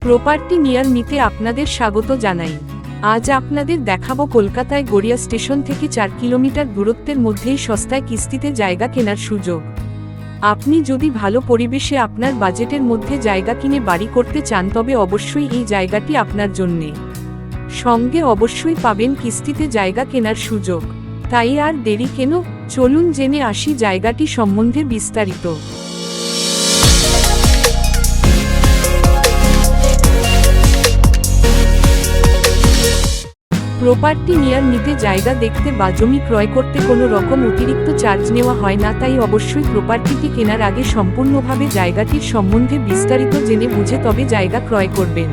Property near মিতে আপনাদের স্বাগত জানাই। আজ আপনাদের দেখাবো কলকাতায় গড়িয়া স্টেশন থেকে চার কিলোমিটার দূরত্বের মধ্যেই সস্তায় কিস্তিতে জায়গা কেনার সুযোগ। আপনি যদি ভালো পরিবেশে আপনার বাজেটের মধ্যে জায়গা কিনে বাড়ি করতে চান তবে অবশ্যই এই জায়গাটি আপনার জন্যে। সঙ্গে অবশ্যই পাবেন কিস্তিতে জায়গা কেনার সুযোগ। তাই আর দেরি কেন? চলুন জেনে আসি জায়গাটি সম্বন্ধে বিস্তারিত। প্রপার্টি নিয়ার নিতে জায়গা দেখতে বা জমি ক্রয় করতে কোনো রকম অতিরিক্ত চার্জ নেওয়া হয় না, তাই অবশ্যই প্রপার্টিটি কেনার আগে সম্পূর্ণভাবে জায়গাটির সম্বন্ধে বিস্তারিত জেনে বুঝে তবে জায়গা ক্রয় করবেন।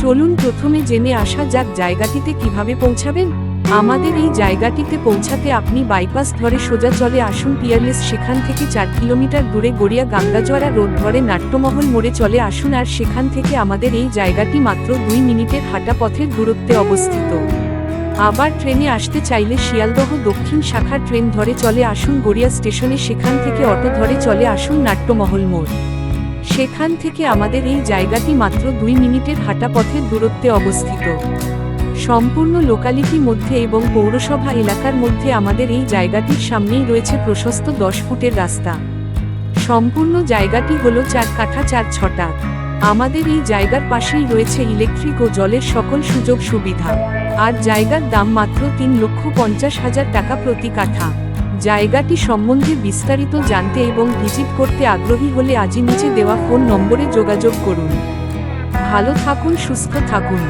চলুন প্রথমে জেনে আসা যাক জায়গাটিতে কীভাবে পৌঁছাবেন। আমাদের এই জায়গাটিতে পৌঁছাতে আপনি বাইপাস ধরে সোজা চলে আসুন পিয়ারলেস, সেখান থেকে চার কিলোমিটার দূরে গড়িয়া গাঙ্গাজোয়ারা রোড ধরে নাট্যমহল মোড়ে চলে আসুন আর সেখান থেকে আমাদের এই জায়গাটি মাত্র দুই মিনিটের হাঁটা পথের দূরত্বে অবস্থিত। আবার ট্রেনে আসতে চাইলে শিয়ালদহ দক্ষিণ শাখার ট্রেন ধরে চলে আসুন গড়িয়া স্টেশনে, সেখান থেকে অটো ধরে চলে আসুন নাট্যমহল মোড়। সেখান থেকে আমাদের এই জায়গাটি মাত্র দুই মিনিটের হাঁটা পথের দূরত্বে অবস্থিত। সম্পূর্ণ লোকালিটি মধ্যে এবং পৌরসভা এলাকার মধ্যে আমাদের এই জায়গাটির সামনেই রয়েছে প্রশস্ত দশ ফুটের রাস্তা। সম্পূর্ণ জায়গাটি হল চার কাঠা চার ছটা। আমাদের এই জায়গার পাশেই রয়েছে ইলেকট্রিক ও জলের সকল সুযোগ সুবিধা। আর জায়গার দাম মাত্র তিন লক্ষ পঞ্চাশ হাজার টাকা প্রতি কাঠা। জায়গাটি সম্বন্ধে বিস্তারিত জানতে এবং ভিজিট করতে আগ্রহী হলে আজই নিচে দেওয়া ফোন নম্বরে যোগাযোগ করুন। ভালো থাকুন, সুস্থ থাকুন।